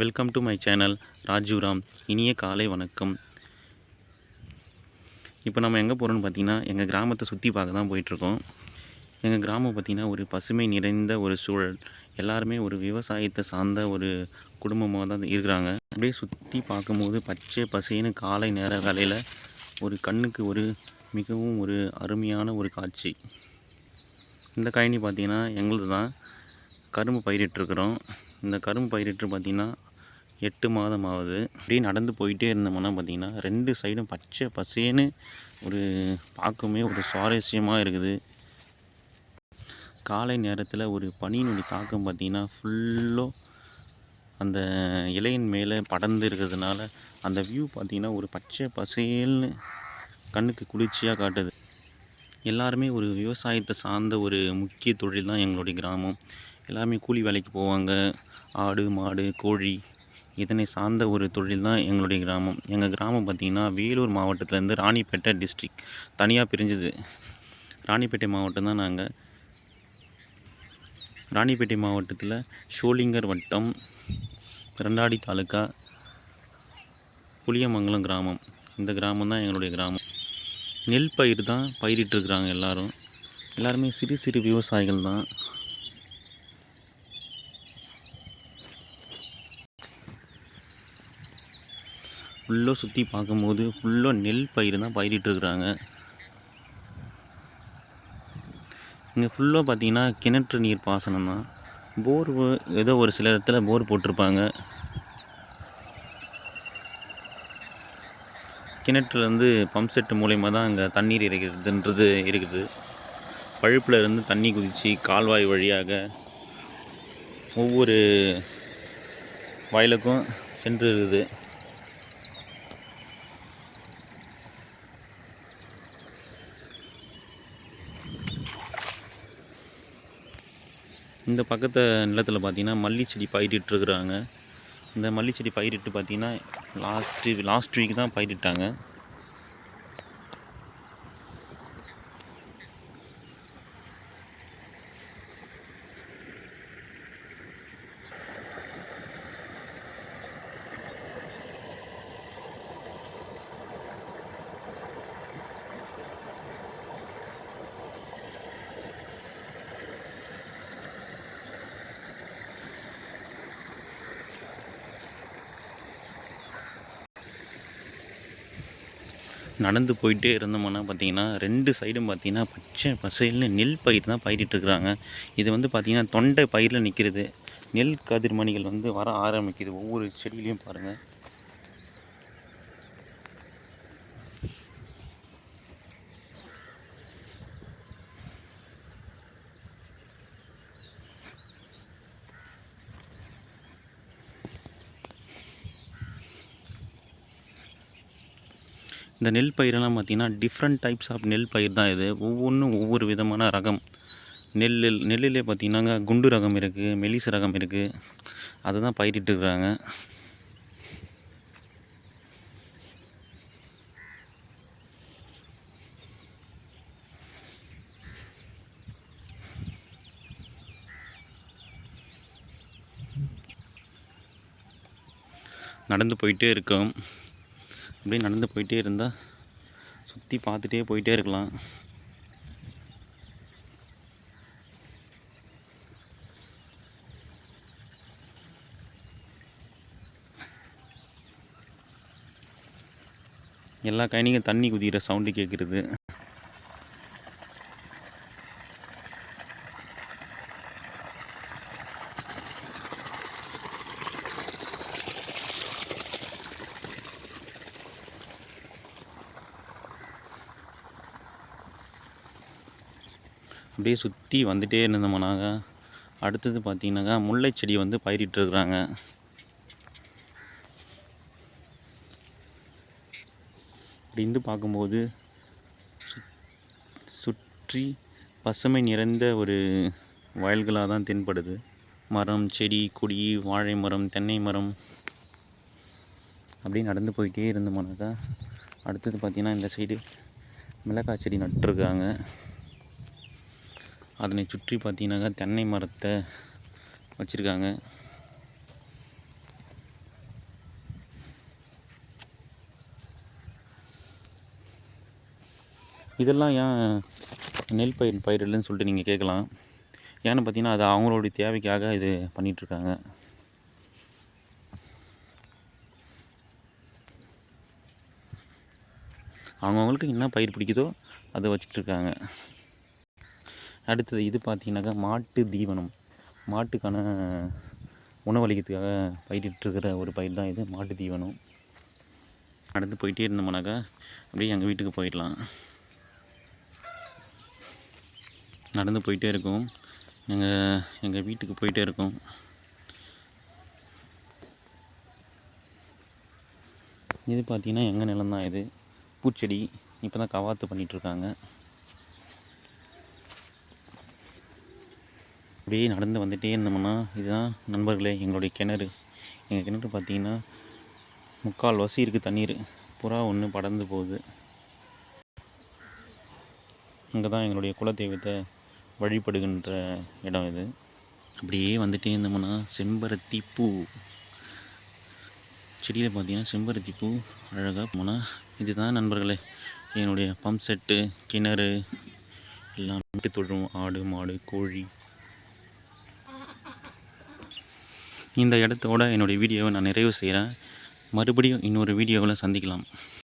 Welcome to my channel Rajuram இனிய காலை வணக்கம். இப்போ நம்ம எங்கே போகிறோம்னு பார்த்தீங்கன்னா எங்கள் கிராமத்தை சுற்றி பார்க்க தான் போயிட்டுருக்கோம். எங்கள் கிராமம் பார்த்திங்கன்னா ஒரு பசுமை நிறைந்த ஒரு சூழல். எல்லாருமே ஒரு விவசாயத்தை சார்ந்த ஒரு குடும்பமாக தான் இருக்கிறாங்க. அப்படியே சுற்றி பார்க்கும்போது பச்சை பசேன்னு காலை நேர வேலையில் ஒரு கண்ணுக்கு ஒரு மிகவும் ஒரு அருமையான ஒரு காட்சி. இந்த கழனி பார்த்திங்கன்னா எங்களது தான் கரும்பு பயிரிட்டுருக்குறோம். இந்த கரும்பு பயிரிட்டு பார்த்திங்கன்னா எட்டு மாதம் ஆகுது அப்படியே நடந்து போயிட்டே இருந்தோம்னா பார்த்திங்கன்னா ரெண்டு சைடும் பச்சை பசேன்னு ஒரு பார்க்குமே ஒரு சுவாரஸ்யமாக இருக்குது. காலை நேரத்தில் ஒரு பனியினுடைய தாக்கம் பார்த்திங்கன்னா ஃபுல்லோ அந்த இலையின் மேலே படர்ந்து இருக்கிறதுனால அந்த வியூ பார்த்திங்கன்னா ஒரு பச்சை பசேல்னு கண்ணுக்கு குளிர்ச்சியாக காட்டுது. எல்லாருமே ஒரு விவசாயத்தை சார்ந்த ஒரு முக்கிய தொழில் தான் எங்களுடைய கிராமம். எல்லாருமே கூலி வேலைக்கு போவாங்க. ஆடு மாடு கோழி இதனை சார்ந்த ஒரு தொழில் தான் எங்களுடைய கிராமம். எங்கள் கிராமம் பார்த்திங்கன்னா வேலூர் மாவட்டத்துலேருந்து ராணிப்பேட்டை டிஸ்ட்ரிக் தனியாக பிரிஞ்சுது. ராணிப்பேட்டை மாவட்டம் தான் நாங்கள் ராணிப்பேட்டை மாவட்டத்தில் ஷோலிங்கர் வட்டம் ரெண்டாடி தாலுக்கா புளியமங்கலம் கிராமம். இந்த கிராமம் தான் எங்களுடைய கிராமம். நெல் பயிர் தான் பயிரிட்டுருக்குறாங்க எல்லோரும். எல்லாருமே சிறு சிறு விவசாயிகள் தான். ஃபுல்லாக சுற்றி பார்க்கும்போது ஃபுல்லாக நெல் பயிர் தான் பயிரிட்டுருக்குறாங்க இங்கே ஃபுல்லாக பார்த்தீங்கன்னா கிணற்று நீர் பாசனம் தான். போர் ஏதோ ஒரு சில இடத்துல போர் போட்டிருப்பாங்க. கிணற்றுலேருந்து பம்ப் செட்டு மூலயமா தான் அங்கே தண்ணீர் இறைக்கிறதுன்றது இருக்குது. பழுப்பில் இருந்து தண்ணி குதித்து கால்வாய் வழியாக ஒவ்வொரு வயலுக்கும் சென்று இருக்குது இந்த பக்கத்து நிலத்தில் பார்த்தீங்கன்னா மல்லி செடி பயிரிட்டுருக்குறாங்க இந்த மல்லி செடி பயிரிட்டு பார்த்திங்கன்னா லாஸ்ட்டு லாஸ்ட் வீக் தான் பயிரிட்டாங்க. நடந்து போயிட்டே இருந்தோம்னா பார்த்தீங்கன்னா ரெண்டு சைடும் பார்த்தீங்கன்னா பச்சை பசைல்னு நெல் பயிர் தான் பயிரிட்டுருக்குறாங்க இது வந்து பார்த்தீங்கன்னா தொண்டை பயிரில் நிற்கிறது நெல் கதிர்மணிகள் வந்து வர ஆரம்பிக்குது. ஒவ்வொரு செடியிலையும் பாருங்கள் இந்த நெல் பயிரெல்லாம் பார்த்தீங்கன்னா டிஃப்ரெண்ட் டைப்ஸ் ஆஃப் நெல் பயிர் தான் இது. ஒவ்வொன்றும் ஒவ்வொரு விதமான ரகம். நெல்லில் நெல்லிலே பார்த்தீங்கன்னா குண்டு ரகம் இருக்குது மெலிசு ரகம் இருக்குது அதை தான் பயிரிட்டுருக்குறாங்க நடந்து போயிட்டே இருக்கோம். அப்படியே நடந்து போயிட்டே இருந்தால் சுற்றி பார்த்துட்டே போயிட்டே இருக்கலாம். எல்லா கயனிக்கும் தண்ணி குதிக்கிற சவுண்டு கேட்குறது அப்படியே சுற்றி வந்துகிட்டே இருந்தோம்னாக்கா அடுத்தது பார்த்திங்கனாக்கா முல்லை செடி வந்து பயிரிட்டுருக்குறாங்க அப்படின்னு பார்க்கும்போது சுற்றி பசுமை நிறைந்த ஒரு வயல்களாக தான் தென்படுது. மரம் செடி கொடி வாழை மரம் தென்னை மரம் அப்படியே நடந்து போயிட்டே இருந்தோம்னாக்கா அடுத்தது பார்த்திங்கன்னா இந்த சைடு மிளகாய் செடி நட்டுருக்காங்க. அதனை சுற்றி பார்த்தீங்கன்னாக்கா தென்னை மரத்தை வச்சுருக்காங்க. இதெல்லாம் ஏன் நெல் பயிர் பயிரிடலன்னு சொல்லிட்டு நீங்கள் கேட்கலாம். ஏன்னு பார்த்தீங்கன்னா அது அவங்களுடைய தேவைக்காக இது பண்ணிகிட்ருக்காங்க அவங்கவுங்களுக்கு என்ன பயிர் பிடிக்குதோ அதை வச்சுட்ருக்காங்க அடுத்தது இது பார்த்தீங்கன்னாக்கா மாட்டு தீவனம். மாட்டுக்கான உணவளிக்கிறதுக்காக பயிரிட்டுருக்கிற ஒரு பயிர் தான் இது மாட்டு தீவனம். நடந்து போயிட்டே இருந்தோம்னாக்கா அப்படியே எங்கள் வீட்டுக்கு போயிடலாம். நடந்து போயிட்டே இருக்கோம். எங்கள் எங்கள் வீட்டுக்கு போயிட்டே இருக்கோம். இது பார்த்தீங்கன்னா எங்கள் நிலம் தான் இது. பூச்செடி இப்போ தான் கவாத்து பண்ணிகிட்ருக்காங்க அப்படியே நடந்து வந்துகிட்டே இருந்தோம்னா இதுதான் நண்பர்களே எங்களுடைய கிணறு. எங்கள் கிணறு பார்த்தீங்கன்னா முக்கால் வசி இருக்குது தண்ணீர். புறா ஒன்று படர்ந்து போகுது. அங்கே தான் எங்களுடைய குலதெய்வத்தை வழிபடுகின்ற இடம் இது. அப்படியே வந்துகிட்டே இருந்தோம்னா செம்பருத்தி பூ செடியில் பார்த்தீங்கன்னா செம்பருத்தி பூ அழகாக போனால் இதுதான் நண்பர்களே என்னுடைய பம்ப் செட்டு கிணறு. எல்லாம் வீட்டு தொழும் ஆடு மாடு கோழி. இந்த இடத்தோட என்னுடைய வீடியோவை நான் நிறைவு செய்கிறேன். மறுபடியும் இன்னொரு வீடியோவில் சந்திக்கலாம்.